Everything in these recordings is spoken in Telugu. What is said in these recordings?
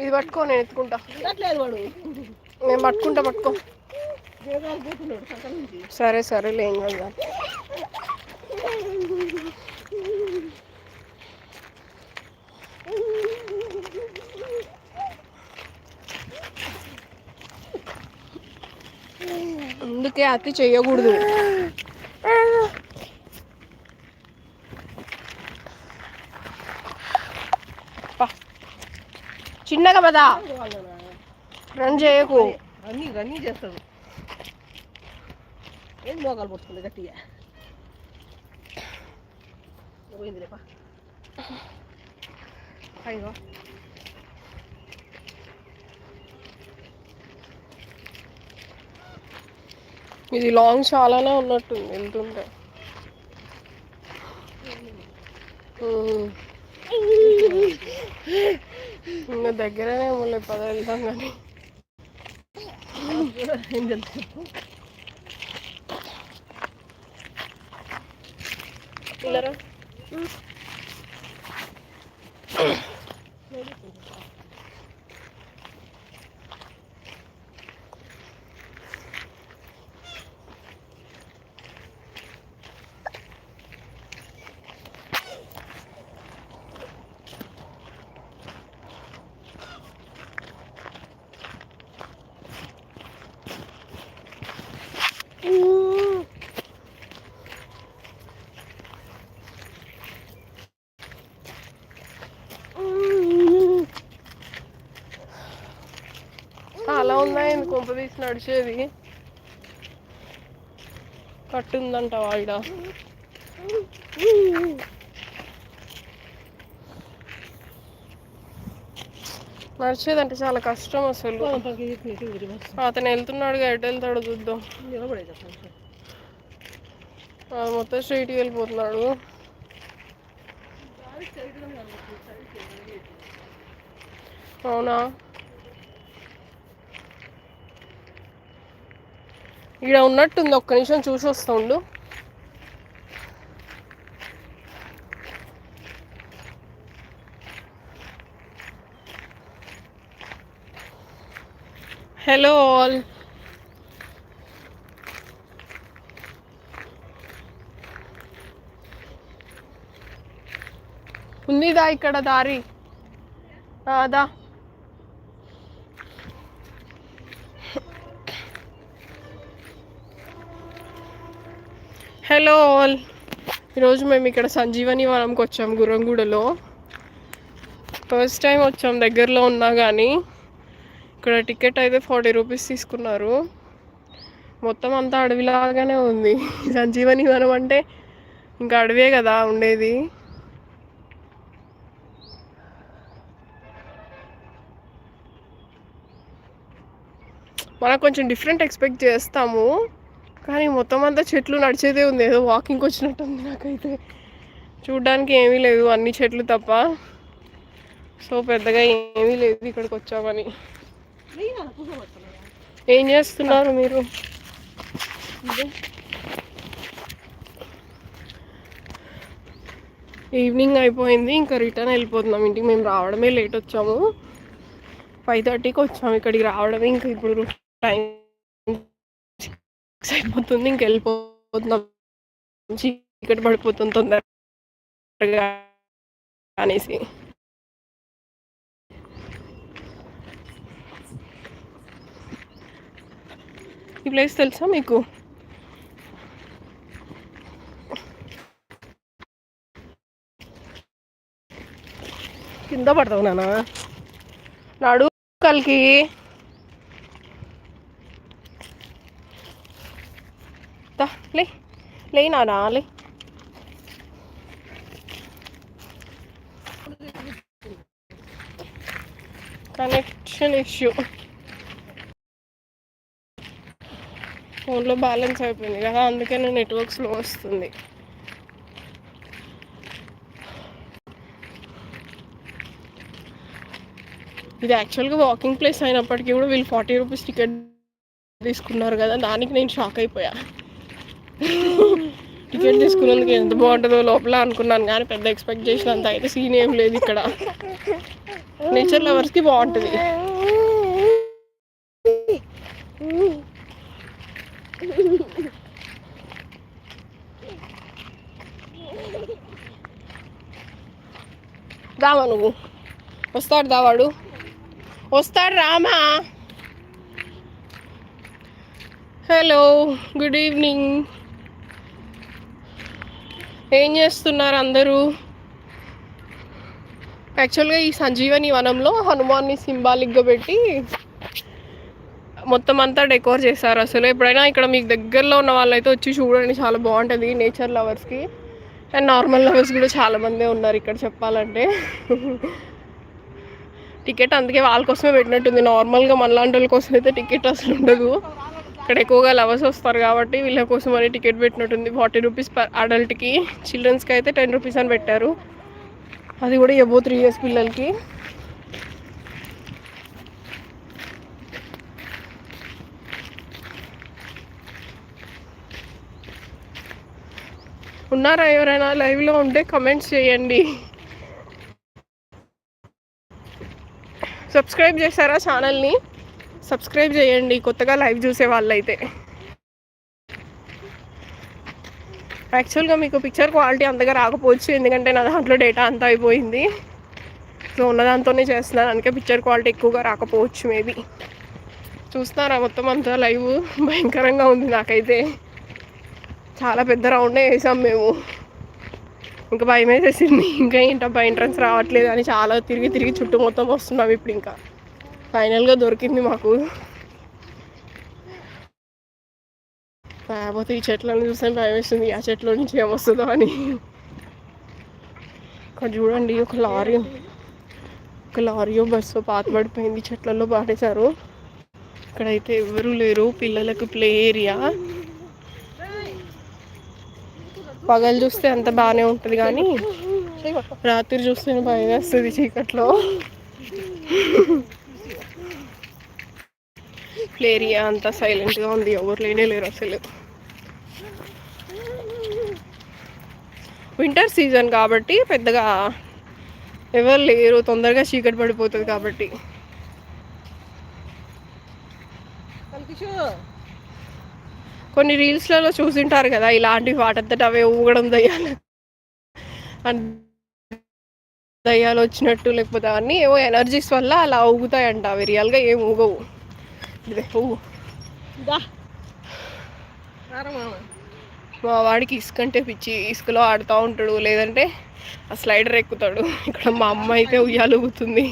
ఇది పట్టుకో నేను ఎత్తుకుంటా. నేను పట్టుకుంటా పట్టుకో. సరే సరే లేం కదా. అందుకే అతి చెయ్యకూడదు. చిన్నగా పదా? రన్ చేయకు. రన్నింగ్ రన్నింగ్ చేస్తాడు. ఏం మోకాలు పట్టుకుంది గట్టిగా? పోయింది అయ్యో. ఇది లాంగ్ చాలానే ఉన్నట్టుంది వెళ్తుంటే. ఇంకా దగ్గరనే మళ్ళీ పద వెళ్తాం కానీ ఏం తెలుసు పిల్లరా అలా ఉందా ఏంది కొంప తీసి నడిచేది. కట్టుందంట వాడ నడిచేదంటే చాలా కష్టం అసలు. అతను వెళ్తున్నాడు ఎటు వెళ్తాడో చూద్దాం. మొత్తం స్ట్రైట్కి వెళ్ళిపోతున్నాడు. అవునా? ఇక్కడ ఉన్నట్టుంది ఒక్క నిమిషం చూసి వస్తుండు. ఉండు హలో ఆల్ ఉందిదా ఇక్కడ దారి? దా. Hello all. ఈరోజు మేము ఇక్కడ సంజీవని వనంకి వచ్చాం గురంగూడలో. ఫస్ట్ టైం వచ్చాం దగ్గరలో ఉన్నా కానీ ఇక్కడ టికెట్ అయితే ఫార్టీ రూపీస్ తీసుకున్నారు. మొత్తం అంతా అడవిలాగానే ఉంది. సంజీవని వనం అంటే ఇంకా అడవే కదా ఉండేది. మనం కొంచెం డిఫరెంట్ ఎక్స్పెక్ట్ చేస్తాము. కానీ మొత్తం అంతా చెట్లు నడిచేదే ఉంది. ఏదో వాకింగ్కి వచ్చినట్టు ఉంది నాకైతే. చూడ్డానికి ఏమీ లేదు. అన్ని చెట్లు తప్ప. సో పెద్దగా ఏమీ లేదు ఇక్కడికి వచ్చామని. ఏం చేస్తున్నారు మీరు? ఈవినింగ్ అయిపోయింది. ఇంకా రిటర్న్ వెళ్ళిపోతున్నాం. ఇంటికి మేము రావడమే లేట్ వచ్చాము. ఫైవ్ థర్టీకి వచ్చాము. ఇక్కడికి రావడమే ఇంకా ఇప్పుడు టైం అయిపోతుంది. ఇంక వెళ్ళిపోతున్నాం. చీకటి పడిపోతుంది తొందరగా అనేసి. ఈ ప్లేస్ తెలుసా మీకు? కింద పడతావు నానా నడు కలికి దా, లే లే నానా లే కనెక్షన్ ఇష్యూ ఫోన్లో బ్యాలెన్స్ అయిపోయింది కదా అందుకనే నెట్వర్క్ స్లో వస్తుంది ఇది యాక్చువల్గా వాకింగ్ ప్లేస్ అయినప్పటికీ కూడా వీళ్ళు ఫార్టీ రూపీస్ టికెట్ తీసుకున్నారు కదా దానికి నేను షాక్ అయిపోయా. టికెట్ తీసుకున్నందుకు ఎంత బాగుంటుందో లోపల అనుకున్నాను కానీ పెద్ద ఎక్స్పెక్ట్ చేసినంత అయితే సీన్ ఏం లేదు ఇక్కడ. నేచర్ లవర్స్కి బాగుంటుంది. రామా నువ్వు. వస్తాడు దావాడు వస్తాడు రామా. హలో గుడ్ ఈవినింగ్ ఏం చేస్తున్నారు అందరూ? యాక్చువల్గా ఈ సంజీవని వనంలో హనుమాన్ని సింబాలిక్గా పెట్టి మొత్తం అంతా డెకోర్ చేశారు అసలు. ఎప్పుడైనా ఇక్కడ మీకు దగ్గరలో ఉన్న వాళ్ళైతే వచ్చి చూడండి చాలా బాగుంటుంది నేచర్ లవర్స్కి. అండ్ నార్మల్ లవర్స్ కూడా చాలామందే ఉన్నారు ఇక్కడ చెప్పాలంటే. టికెట్ అందుకే వాళ్ళ కోసమే పెట్టినట్టుంది. నార్మల్గా మనలాంటి వాళ్ళ కోసం అయితే టికెట్ అసలు ఉండదు. ఇక్కడ ఎక్కువగా లవర్స్ వస్తారు కాబట్టి వీళ్ళ కోసం అని టికెట్ పెట్టినట్టుంది. ఫార్టీ రూపీస్ పర్ అడల్ట్కి. చిల్డ్రన్స్కి అయితే టెన్ రూపీస్ అని పెట్టారు. అది కూడా ఎబో త్రీ ఇయర్స్ పిల్లలకి. ఉన్నారా ఎవరైనా లైవ్లో ఉంటే కమెంట్స్ చేయండి. సబ్స్క్రైబ్ చేశారా ఛానల్ని? సబ్స్క్రైబ్ చేయండి కొత్తగా లైవ్ చూసే వాళ్ళైతే. యాక్చువల్గా మీకు పిక్చర్ క్వాలిటీ అంతగా రాకపోవచ్చు ఎందుకంటే నా దాంట్లో డేటా అంతా అయిపోయింది. సో ఉన్న దాంతోనే చేస్తున్నాను అందుకే పిక్చర్ క్వాలిటీ ఎక్కువగా రాకపోవచ్చు మేబీ చూస్తున్నారా మొత్తం అంతా లైవ్ భయంకరంగా ఉంది నాకైతే. చాలా పెద్ద రౌండే వేసాం మేము. ఇంకా భయం వేసేసింది ఇంకా ఏంటబ్బా ఎంట్రన్స్ రావట్లేదు అని చాలా తిరిగి తిరిగి చుట్టూ మొత్తం వస్తున్నాం ఇప్పుడు ఇంకా. ఫైనల్గా దొరికింది మాకు. కాకపోతే ఈ చెట్లను చూస్తే భయం వేస్తుంది ఆ చెట్ల నుంచి ఏమొస్తుందో అని. ఇక్కడ చూడండి ఒక లారీ ఒక లారీయో బస్సు పాత పడిపోయింది. చెట్లలో పాడేశారు ఇక్కడైతే ఎవరు లేరు. పిల్లలకు ప్లే ఏరియా. పగలు చూస్తే అంత బాగానే ఉంటుంది కానీ రాత్రి చూస్తే భయం వేస్తుంది చీకట్లో. ఏరియా అంతా సైలెంట్గా ఉంది. ఎవరు లేనే లేరు అసలు. వింటర్ సీజన్ కాబట్టి పెద్దగా ఎవరు లేరు. తొందరగా చీకటి పడిపోతుంది కాబట్టి. కొన్ని రీల్స్లలో చూసింటారు కదా ఇలాంటి వాటంతట అవే ఊగడం దయ్యాలు. దయ్యాలు వచ్చినట్టు లేకపోతే అన్నీ ఏవో ఎనర్జీస్ వల్ల అలా ఊగుతాయంట. అవి రియల్గా ఏం ఊగవు. ఇదే. ఊగు మా వాడికి ఇసుకంటే పిచ్చి ఇసుకలో ఆడుతూ ఉంటాడు లేదంటే ఆ స్లైడర్ ఎక్కుతాడు. ఇక్కడ మా అమ్మ అయితే ఉయ్యాలు ఊగుతుంది.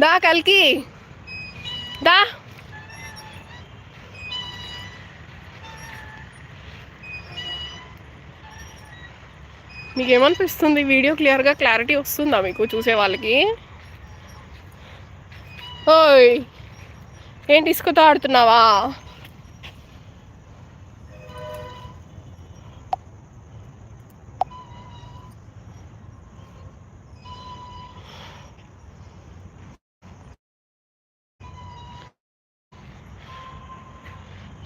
దా కలికి. దా. మీకు ఏమనిపిస్తుంది వీడియో క్లియర్గా క్లారిటీ వస్తుందా మీకు చూసే వాళ్ళకి? ఓయ్! ఏంటి ఇసుకతో ఆడుతున్నావా?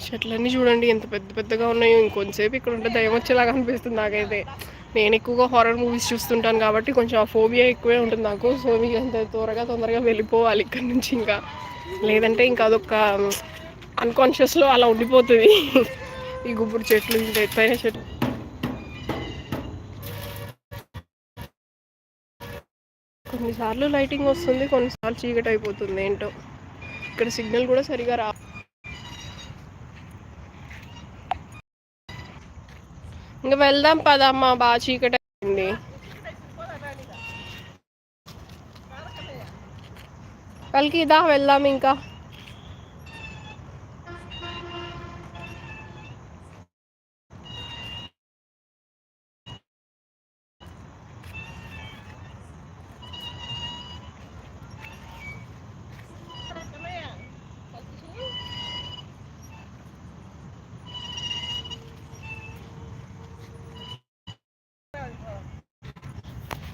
చెట్లన్నీ చూడండి ఎంత పెద్ద పెద్దగా ఉన్నాయో ఇంకొంచెంసేపు ఇక్కడ ఉంటే దయం వచ్చేలాగా అనిపిస్తుంది నాకైతే. నేను ఎక్కువగా హారర్ మూవీస్ చూస్తుంటాను కాబట్టి కొంచెం ఆ ఫోబియా ఎక్కువే ఉంటుంది నాకు. సో మీకు అంత త్వరగా తొందరగా వెళ్ళిపోవాలి ఇక్కడ నుంచి ఇంకా. లేదంటే ఇంకా అదొక అన్కాన్షియస్లో అలా ఉండిపోతుంది. ఈ గుబ్బురు చెట్లు ఇంత ఎత్తైన చెట్లు. కొన్నిసార్లు లైటింగ్ వస్తుంది కొన్నిసార్లు చీకటి అయిపోతుంది ఏంటో. ఇక్కడ సిగ్నల్ కూడా సరిగా రా ఇంకా వెళ్దాం పదమ్మా బాగా చీకటి అయింది. కలికి ఇదా వెళ్దాం ఇంకా.